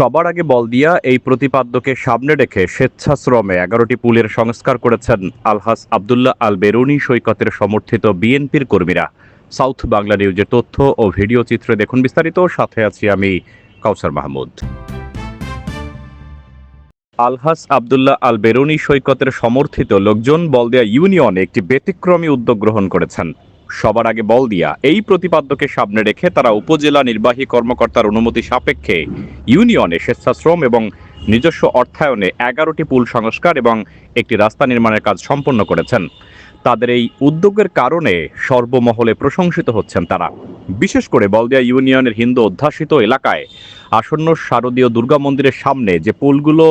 সবার আগে বলদিয়া এই প্রতিপাদ্যকে সামনে রেখে স্বেচ্ছাশ্রমে এগারোটি পুলের সংস্কার করেছেন আলহাস আবদুল্লাহ আল বেরুনি সৈকতের সমর্থিত বিএনপির কর্মীরা। সাউথ বাংলা নিউজের তথ্য ও ভিডিও চিত্রে দেখুন বিস্তারিত। সাথে আছি আমি কাউসার মাহমুদ। আলহাস আবদুল্লাহ আল বেরুনি সৈকতের সমর্থিত লোকজন বলদিয়া ইউনিয়নে একটি ব্যতিক্রমী উদ্যোগ গ্রহণ করেছেন। সবার আগে বলদিয়া এই প্রতিপাদ্যকে সামনে রেখে তারা উপজেলা নির্বাহী কর্মকর্তার অনুমতি সাপেক্ষে ইউনিয়নে স্বেচ্ছাশ্রম এবং নিজস্ব অর্থায়নে এগারোটি পুল সংস্কার এবং একটি রাস্তা নির্মাণের কাজ সম্পন্ন করেছেন। তাদের এই উদ্যোগের কারণে সর্বমহলে প্রশংসিত হচ্ছেন তারা। বিশেষ করে বলদিয়া ইউনিয়নের হিন্দু অধ্যাসিত এলাকায় আসন্ন শারদীয় দুর্গা মন্দিরের সামনে যে পুলগুলো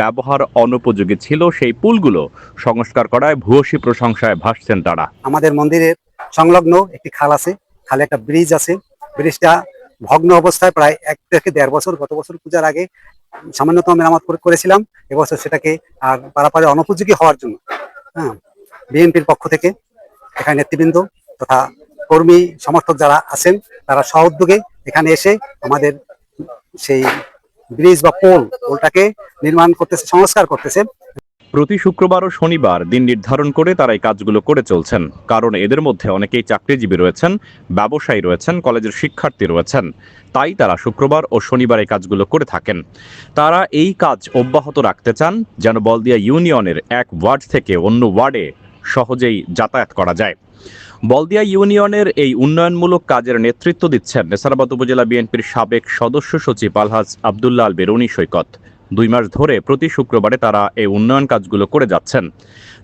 ব্যবহার অনুপযোগী ছিল, সেই পুলগুলো সংস্কার করায় ভূয়সী প্রশংসায় ভাসছেন তারা। আমাদের মন্দিরের সংলগ্ন একটি খাল আছে। খালে একটা ব্রিজ আছে। ব্রিজটা ভগ্ন অবস্থায় প্রায় এক থেকে দেড় বছর, গত বছর পূজার আগে সামান্যতম মেরামত করে- করেছিলাম। এবছর সেটাকে আর পারাপারে অনুপযোগী হওয়ার জন্য। হ্যাঁ বিএনপির পক্ষ থেকে এখানে নেতৃবৃন্দ তথা কর্মী, সমর্থক যারা আছেন, তারা সহোদ্যোগে এখানে এসে আমাদের সেই ব্রিজ বা পোল, পোলটাকে নির্মাণ করতেছে, সংস্কার করতেছে। প্রতি শুক্রবার ও শনিবার দিন নির্ধারণ করে তারা এই কাজগুলো করে চলছেন। কারণ এদের মধ্যে অনেকেই চাকরিজীবী রয়েছেন, ব্যবসায়ী রয়েছেন, কলেজের শিক্ষার্থী রয়েছেন। তাই তারা শুক্রবার ও শনিবার এই কাজগুলো করে থাকেন। তারা এই কাজ অব্যাহত রাখতে চান যেন বলদিয়া ইউনিয়নের এক ওয়ার্ড থেকে অন্য ওয়ার্ডে সহজেই যাতায়াত করা যায়। বলদিয়া ইউনিয়নের এই উন্নয়নমূলক কাজের নেতৃত্ব দিচ্ছেন নেসারাবাদ উপজেলা বিএনপির সাবেক সদস্য সচিব আলহাজ আবদুল্লাহ আল বেরুনি সৈকত। দুই মাস ধরে প্রতি শুক্রবারে তারা এই উন্নয়ন কাজগুলো করে যাচ্ছেন।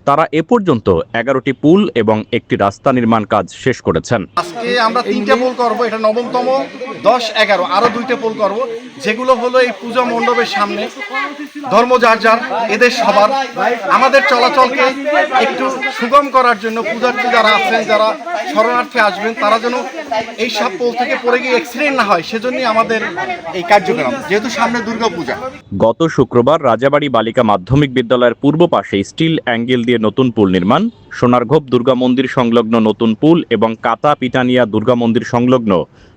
তারা এ পর্যন্ত এগারোটি পুল এবং একটি রাস্তা নির্মাণ কাজ শেষ করেছেন। আজকে আমরা তিনটা পুল করব, এটা নবমতম। দশ, এগারো, আরও দুইটা পোল করব। যেগুলো হলো এই পূজা মণ্ডপের সামনে। ধর্ম যার যার, এদের সবার। আমাদের চলাচলকে একটু সুগম করার জন্য পূজার্থী যারা আছেন, যারা শরণার্থী আসবেন, তারা যেন এই সব পোল থেকে পড়ে গিয়ে অ্যাক্সিডেন্ট না হয়, সেজন্যই আমাদের এই কার্যক্রম, যেহেতু সামনে দুর্গা পূজা গত শুক্রবার রাজাবাড়ি বালিকা মাধ্যমিক বিদ্যালয়ের পূর্ব পাশে স্টিল অ্যাঙ্গেল দিয়ে নতুন পুল নির্মাণ, সোনারঘোপ দুর্গা মন্দির সংলগ্ন নতুন পুল এবং কাতা পিটানিয়া দুর্গা মন্দির সংলগ্ন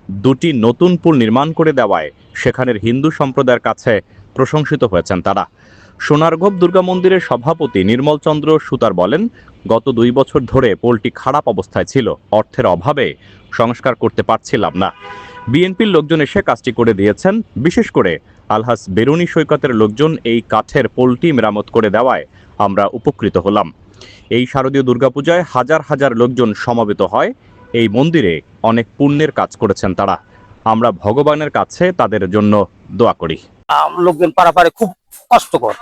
দুটি নতুন পুল নির্মাণ করে দেওয়ায় সেখানের হিন্দু সম্প্রদায়ের কাছে প্রশংসিত হয়েছেন তারা। সোনারঘোপ দুর্গা মন্দিরের সভাপতি নির্মল চন্দ্র সুতার বলেন, গত দুই বছর ধরে পোলটি খারাপ অবস্থায় ছিল, অর্থের অভাবে সংস্কার করতে পারছিলাম না। বিএনপির লোকজন এসে কাজটি করে দিয়েছেন, বিশেষ করে আলহাস বেরুনি সৈকতের লোকজন এই কাঠের পোলটি মেরামত করে দেওয়ায় আমরা উপকৃত হলাম। এই শারদীয় দুর্গাপূজায় হাজার হাজার লোকজন সমবেত হয় এই মন্দিরে অনেক পুণ্যের কাজ করেছেন তারা। আমরা ভগবানের কাছে তাদের জন্য দোয়া করি। লোকজন পারাপারে খুব কষ্টকর।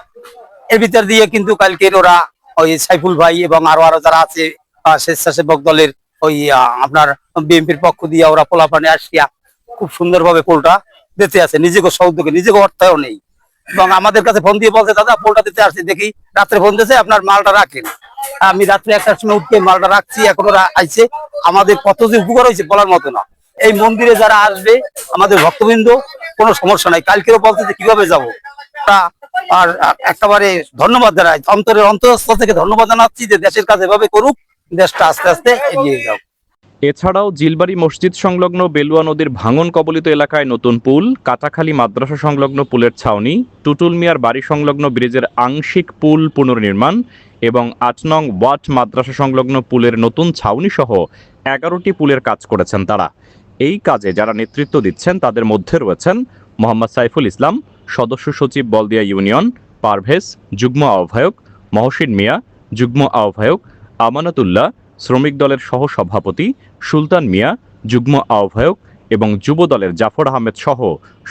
এর ভিতর দিয়ে কিন্তু কালকের ওরা ওই সাইফুল ভাই এবং আরও আরও যারা আছে স্বেচ্ছাসেবক দলের ওই আপনার বিএনপির পক্ষ দিয়ে ওরা পোলাপানে আসিয়া খুব সুন্দরভাবে পোলটা দিতে আছে। নিজেকে সৌদ্যোগে নিজেকে অর্থায়ও নেই। এবং আমাদের কাছে ফোন দিয়ে বলছে, দাদা, পোলটা দিতে আসছি, দেখি রাত্রে ফোন দিয়েছে, আপনার মালটা রাখেন। আমি রাত্রে একটার সময় উঠতে মালটা রাখছি, এখন আইছে। আমাদের কত যে উপকার হয়েছে বলার মতো না। এই মন্দিরে যারা আসবে, আমাদের ভক্তবৃন্দ, কোনো সমস্যা নাই। কালকেও বলতে যে কীভাবে যাব। তা, আর একেবারে ধন্যবাদ জানাই। অন্তরের অন্তরস্থ থেকে ধন্যবাদ জানাচ্ছি যে দেশের কাজ এভাবে করুক, দেশটা আস্তে আস্তে এগিয়ে যাও এছাড়াও জিলবাড়ি মসজিদ সংলগ্ন বেলুয়া নদীর ভাঙন কবলিত এলাকায় নতুন পুল, কাটাখালী মাদ্রাসা সংলগ্ন পুলের ছাউনি, টুটুল মিয়ার বাড়ি সংলগ্ন ব্রিজের আংশিক পুল পুনর্নির্মাণ এবং আট নং ওয়াট মাদ্রাসা সংলগ্ন পুলের নতুন ছাউনি সহ এগারোটি পুলের কাজ করেছেন তারা। এই কাজে যারা নেতৃত্ব দিচ্ছেন তাদের মধ্যে রয়েছেন মোহাম্মদ সাইফুল ইসলাম, সদস্য সচিব বলদিয়া ইউনিয়ন, পারভেজ, যুগ্ম আহ্বায়ক মহসিন মিয়া, যুগ্ম আহ্বায়ক আমানতুল্লাহ শ্রমিক দলের সহ সভাপতি সুলতান মিয়া, যুগ্ম আহ্বায়ক এবং যুব দলের জাফর আহমেদ সহ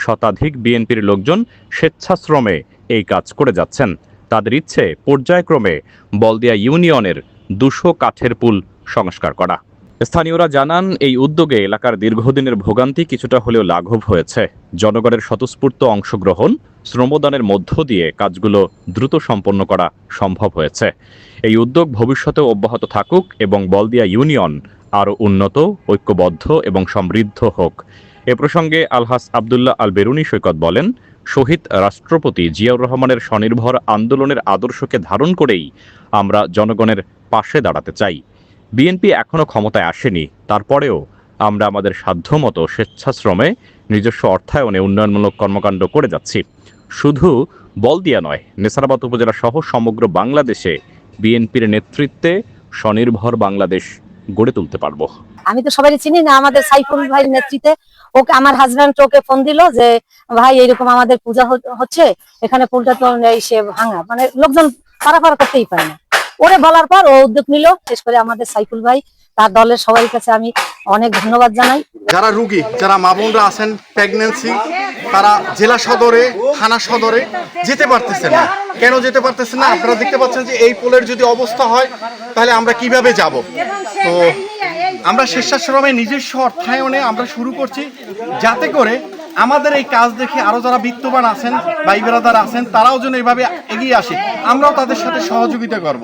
শতাধিক বিএনপির লোকজন স্বেচ্ছাশ্রমে এই কাজ করে যাচ্ছেন। তাদের ইচ্ছে পর্যায়ক্রমে বলদিয়া ইউনিয়নের দুশো কাঠের পুল সংস্কার করা। স্থানীয়রা জানান, এই উদ্যোগে এলাকার দীর্ঘদিনের ভোগান্তি কিছুটা হলেও লাঘব হয়েছে। জনগণের স্বতঃস্ফূর্ত অংশগ্রহণ, শ্রমদানের মধ্য দিয়ে কাজগুলো দ্রুত সম্পন্ন করা সম্ভব হয়েছে। এই উদ্যোগ ভবিষ্যতেও অব্যাহত থাকুক এবং বলদিয়া ইউনিয়ন আরও উন্নত, ঐক্যবদ্ধ এবং সমৃদ্ধ হোক। এ প্রসঙ্গে আলহাস আবদুল্লাহ আল বেরুনি সৈকত বলেন, শহীদ রাষ্ট্রপতি জিয়াউর রহমানের স্বনির্ভর আন্দোলনের আদর্শকে ধারণ করেই আমরা জনগণের পাশে দাঁড়াতে চাই। বিএনপি এখনও ক্ষমতায় আসেনি। তারপরেও আমরা আমাদের সাধ্যমতো স্বেচ্ছাশ্রমে নিজস্ব অর্থায়নে উন্নয়নমূলক কর্মকাণ্ড করে যাচ্ছি। শুধু বলদিয়া নয়, নেসারাবাদ উপজেলা সহ সমগ্র বাংলাদেশে বিএনপির নেতৃত্বে স্বনির্ভর বাংলাদেশ গড়ে তুলতে পারব। আমি তো সবাই চিনি না আমাদের সাইফুল ভাইয়ের নেতৃত্বে। ওকে, আমার হাজব্যান্ড ওকে ফোন দিল যে, ভাই এরকম আমাদের পূজা হচ্ছে, এখানে পুলটা তো সে ভাঙা। মানে লোকজন পারাপার করতেই পারে না। ওরে বলার পর ও উদ্যোগ নিল। শেষ করে আমাদের সাইফুল ভাই, তার দলের সবার কাছে আমি অনেক ধন্যবাদ জানাই। যারা রুগী, যারা মা বোনরা আছেন প্রেগনেন্সি তারা জেলা সদরে, থানা সদরে যেতে পারতেছে না। কেন যেতে পারতেছে না? আপনারা দেখতে পাচ্ছেন যে এই পোলের যদি অবস্থা হয়, তাহলে আমরা কীভাবে যাব? তো আমরা স্বেচ্ছাশ্রমে নিজস্ব অর্থায়নে আমরা শুরু করছি, যাতে করে আমাদের এই কাজ দেখে আরও যারা বিত্তবান আছেন ভাই বেরাদার আছেন, তারাও যেন এভাবে এগিয়ে আসে। আমরাও তাদের সাথে সহযোগিতা করব।